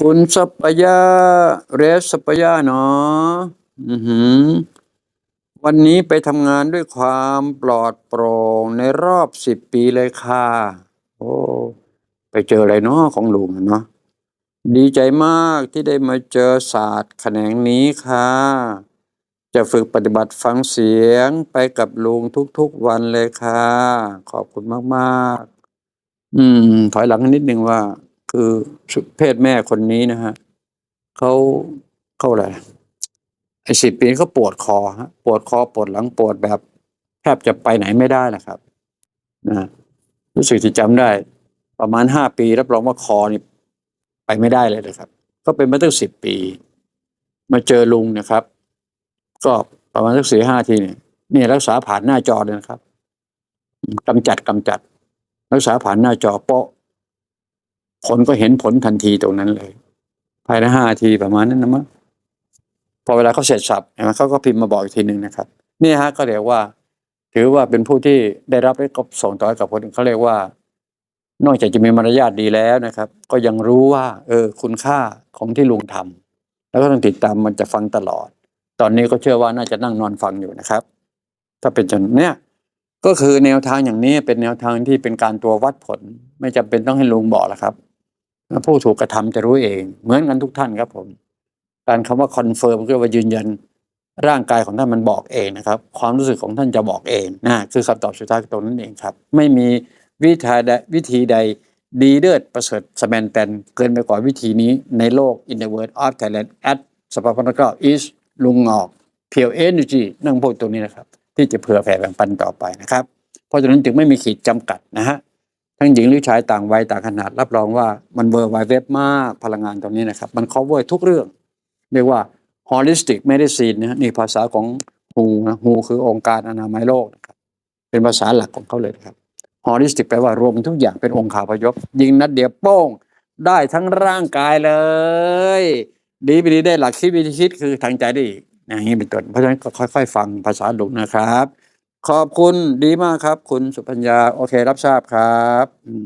คุณสัปยาเรสสัปยาเนาะวันนี้ไปทำงานด้วยความปลอดโปร่งในรอบสิบปีเลยค่ะ โอ้ ไปเจออะไรเนาะของลุงเนาะดีใจมากที่ได้มาเจอศาสตร์แขนงนี้ค่ะ จะฝึกปฏิบัติฟังเสียงไปกับลุงทุกๆวันเลยค่ะ ขอบคุณมาก ๆ อืม ถอยหลังนิดนึงว่า คือเพศแม่คนนี้นะฮะเขาเขาอะไรไอ้สิบปีเขาปวดคอฮะปวดคอปวดหลังปวดแบบแทบจะไปไหนไม่ได้นะครับนะรู้สึกที่จำได้ ประมาณห้าปีรับรองว่าคอนี่ไปไม่ได้เลยนะครับ ก็เป็นมาตั้งสิบปี มาเจอลุงนะครับ ก็ประมาณสักสี่ห้าทีเนี่ยนี่รักษาผ่านหน้าจอเลยนะครับกำจัดกำจัด รักษาผ่านหน้าจอโปะ ผลก็เห็นผลทันทีตรงนั้นเลย ภายในห้านาทีประมาณนั้นนะมั้งพอเวลาเขาเสร็จสับเห็นไหมเขาก็พิมพ์มาบอกอีกทีหนึ่งนะครับ นี่ฮะก็เรียกว่า ถือว่าเป็นผู้ที่ได้รับและก็ส่งต่อกับคนอื่นเขาเรียกว่า นอกจากจะมีมารยาทดีแล้วนะครับ ก็ยังรู้ว่า เออ คุณค่าของที่ลุงทำแล้วก็ต้องติดตามมันจะฟังตลอด ตอนนี้ก็เชื่อว่าน่าจะนั่งนอนฟังอยู่นะครับ ถ้าเป็นจนเนี้ยก็คือแนวทางอย่างนี้เป็นแนวทางที่เป็นการตัววัดผล ไม่จำเป็นต้องให้ลุงบอกแล้วครับ ผู้ถูกกระทำจะรู้เอง เหมือนกันทุกท่านครับผม การคำว่าคอนเฟิร์มก็ว่ายืนยัน ร่างกายของท่านมันบอกเองนะครับ ความรู้สึกของท่านจะบอกเองนะคือคำตอบสุดท้ายตรงนั้นเองครับ ไม่มีวิธีใดวิธีใดดีเลิศประเสริฐสแมนแตนเกินไปกว่าวิธีนี้ในโลก in the world of Thailand at สภาพนักก็ is ลุงงอกเพียวเอเนจีนั่งพูดตรงนี้นะครับ ที่จะเผื่อแผ่แบ่งปันต่อไปนะครับ เพราะฉะนั้นจึงไม่มีขีดจำกัดนะฮะ ทั้งหญิงหรือชายต่างวัยต่างขนาด รับรองว่ามันเวอร์ไวเว็บมากพลังงานตรงนี้นะครับ มัน cover ทุกเรื่อง เรียกว่า holistic medicine นะนี่ภาษาของฮูนะฮูคือองค์การอนามัยโลกนะครับเป็นภาษาหลักของเขาเลยครับ holistic แปลว่ารวมทุกอย่างเป็นองค์ขาพยพ ยิงนัดเดียวโป้งได้ทั้งร่างกายเลย ดีไปดีได้หลักคิดวิธีคิดคือทางใจได้อีกอย่างนี้เป็นต้นเพราะฉะนั้นก็ค่อย ๆ ฟังภาษาลุกนะครับ ขอบคุณดีมากครับ คุณสุพัญญา โอเครับทราบครับ